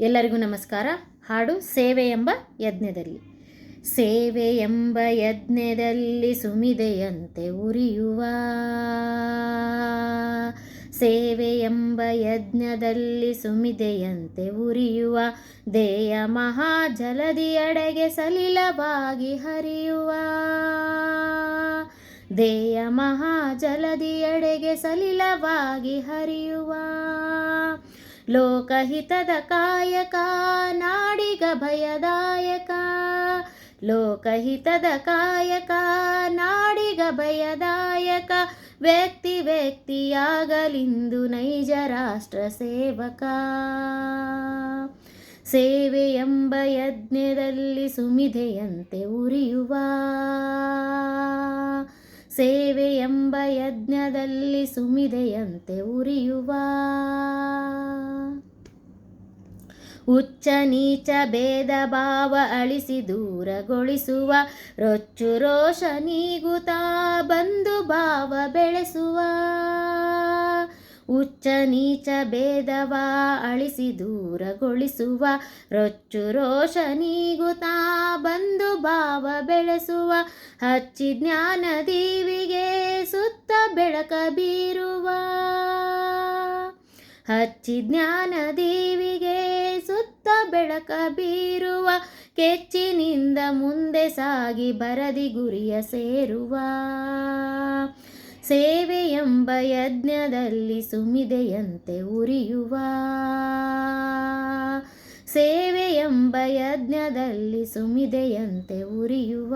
ಎಲ್ಲರಿಗೂ ನಮಸ್ಕಾರ. ಹಾಡು ಸೇವೆ ಎಂಬ ಯಜ್ಞದಲ್ಲಿ. ಸೇವೆ ಎಂಬ ಯಜ್ಞದಲ್ಲಿ ಸುಮಿದೆಯಂತೆ ಉರಿಯುವ. ಸೇವೆ ಎಂಬ ಯಜ್ಞದಲ್ಲಿ ಸುಮಿದೆಯಂತೆ ಉರಿಯುವ. ದೇಯ ಮಹಾಜಲದಿಯಡೆಗೆ ಸಲಿಲವಾಗಿ ಹರಿಯುವ. ದೇಯ ಮಹಾಜಲದಿಯಡೆಗೆ ಸಲಿಲವಾಗಿ ಹರಿಯುವ. ಲೋಕಹಿತದ ಕಾಯಕ, ನಾಡಿಗ ಭಯದಾಯಕ. ಲೋಕಹಿತದ ಕಾಯಕ, ನಾಡಿಗ ಭಯದಾಯಕ. ವ್ಯಕ್ತಿ ವ್ಯಕ್ತಿಯಾಗಲಿಂದು ನೈಜ ರಾಷ್ಟ್ರ ಸೇವಕ. ಸೇವೆ ಎಂಬ ಯಜ್ಞದಲ್ಲಿ ಸುಮಿಧೆಯಂತೆ ಉರಿಯುವ. ಸೇವೆ ಎಂಬ ಯಜ್ಞದಲ್ಲಿ ಸುಮಿಧೆಯಂತೆ ಉರಿಯುವ. ಉಚ್ಚ ನೀಚ ಭೇದ ಭಾವ ಅಳಿಸಿ ದೂರಗೊಳಿಸುವ, ರೊಚ್ಚು ರೋಷ ನೀಗುತ್ತಾ ಬಂಧು ಭಾವ ಬೆಳೆಸುವ. ಉಚ್ಚ ನೀಚ ಭೇದವ ಅಳಿಸಿ ದೂರಗೊಳಿಸುವ, ರೊಚ್ಚು ರೋಷ ನೀಗುತಾ ಬಂಧು ಭಾವ ಬೆಳೆಸುವ. ಹಚ್ಚಿ ಜ್ಞಾನ ದೀವಿಗೆ ಸುತ್ತ ಬೆಳಕ ಬೀರುವ. ಹಚ್ಚಿ ಜ್ಞಾನ ದೇವಿಗೆ ಬೆಳಕ ಬೀರುವ, ಕೆಚ್ಚಿನಿಂದ ಮುಂದೆ ಸಾಗಿ ಬರದಿ ಗುರಿಯ ಸೇರುವ. ಸೇವೆ ಎಂಬ ಯಜ್ಞದಲ್ಲಿ ಸುಮಿದೆಯಂತೆ ಉರಿಯುವ. ಸೇವೆ ಎಂಬ ಯಜ್ಞದಲ್ಲಿ ಸುಮಿದೆಯಂತೆ ಉರಿಯುವ.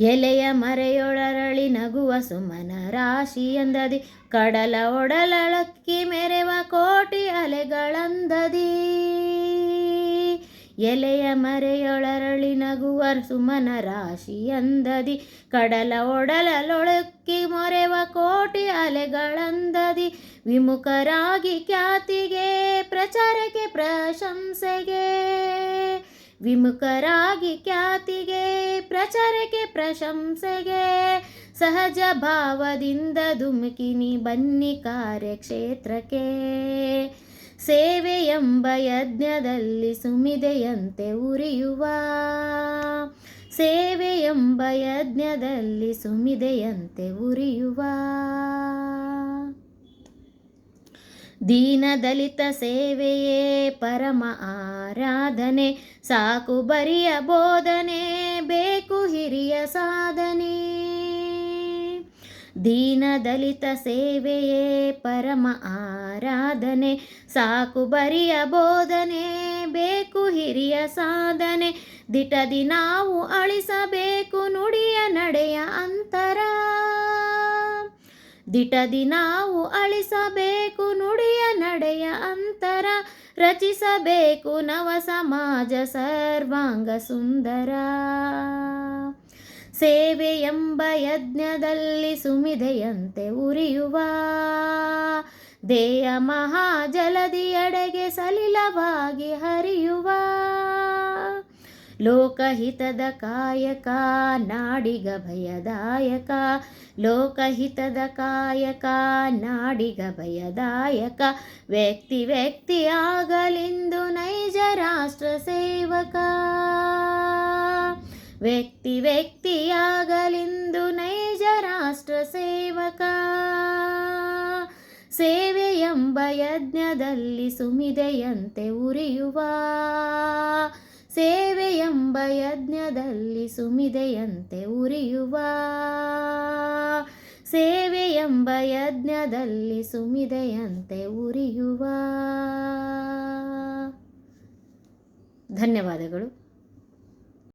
ಎಲೆಯ ಮರೆಯೊಳರಳಿ ನಗುವ ಸುಮನ ರಾಶಿ ಎಂದದಿ. ಕಡಲ ಒಡಲಳಕ್ಕಿ ಮೆರೆವ ಕೋಟಿ ಅಲೆಗಳಂದದಿ. ಎಲೆಯ ಮರೆಯೊಳರಳಿ ನಗುವ ಸುಮನ ರಾಶಿ ಎಂದದಿ. ಕಡಲ ಒಡಲೊಳಕ್ಕಿ ಮೊರೆವ ಕೋಟಿ ಅಲೆಗಳಂದದಿ. ವಿಮುಖರಾಗಿ ಖ್ಯಾತಿಗೆ, ಪ್ರಚಾರಕ್ಕೆ, ಪ್ರಶಂಸೆಗೆ ವಿಮುಖರಾಗಿ ಖ್ಯಾತಿಗೆ, ಪ್ರಚಾರಕ್ಕೆ ಪ್ರಶಂಸೆಗೆ, ಸಹಜ ಭಾವದಿಂದ ಧುಮುಕಿನಿ ಬನ್ನಿ ಕಾರ್ಯಕ್ಷೇತ್ರಕ್ಕೆ. ಸೇವೆ ಎಂಬ ಯಜ್ಞದಲ್ಲಿ ಸುಮಿದೆಯಂತೆ ಉರಿಯುವ. ಸೇವೆ ಎಂಬ ಯಜ್ಞದಲ್ಲಿ ಸುಮಿದೆಯಂತೆ ಉರಿಯುವ. ದೀನ ದಲಿತ ಸೇವೆಯೇ ಪರಮ ಆರಾಧನೆ. ಸಾಕು ಬರಿಯ ಬೋಧನೆ, ಬೇಕು ಹಿರಿಯ ಸಾಧನೆ. ದೀನ ದಲಿತ ಸೇವೆಯೇ ಪರಮ ಆರಾಧನೆ. ಸಾಕು ಬರಿಯ ಬೋಧನೆ, ಬೇಕು ಹಿರಿಯ ಸಾಧನೆ. ದಿಟದಿ ನಾವು ಅಳಿಸಬೇಕು ನುಡಿಯ ನಡೆಯ ಅಂತರ. ದಿಟದಿ ನಾವು ಅಳಿಸಬೇಕು ನುಡಿಯ ನಡೆಯ ಅಂತರ, ರಚಿಸಬೇಕು ನವ ಸಮಾಜ ಸರ್ವಾಂಗ ಸುಂದರ. ಸೇವೆ ಎಂಬ ಯಜ್ಞದಲ್ಲಿ ಸುಮಿದೆಯಂತೆ ಉರಿಯುವ ದೇಯ ಮಹಾಜಲದಿಯಡೆಗೆ ಸಲಿಲವಾಗಿ ಹರಿಯುವ. ಲೋಕಹಿತದ ಕಾಯಕ, ನಾಡಿಗ ಭಯದಾಯಕ. ಲೋಕಹಿತದ ಕಾಯಕ, ನಾಡಿಗ ಭಯದಾಯಕ. ವ್ಯಕ್ತಿ ವ್ಯಕ್ತಿಯಾಗಲೆಂದು ನೈಜ ರಾಷ್ಟ್ರ ಸೇವಕ. ವ್ಯಕ್ತಿ ವ್ಯಕ್ತಿಯಾಗಲೆಂದು ನೈಜ ರಾಷ್ಟ್ರ ಸೇವಕ. ಸೇವೆ ಎಂಬ ಯಜ್ಞದಲ್ಲಿ ಸುಮಿದೆಯಂತೆ ಉರಿಯುವ. ಎಂಬ ಯಜ್ಞದಲ್ಲಿ ಸುಮಿದೆಯಂತೆ ಉರಿಯುವ. ಸೇವೆ ಎಂಬ ಯಜ್ಞದಲ್ಲಿ ಸುಮಿದೆಯಂತೆ ಉರಿಯುವ. ಧನ್ಯವಾದಗಳು.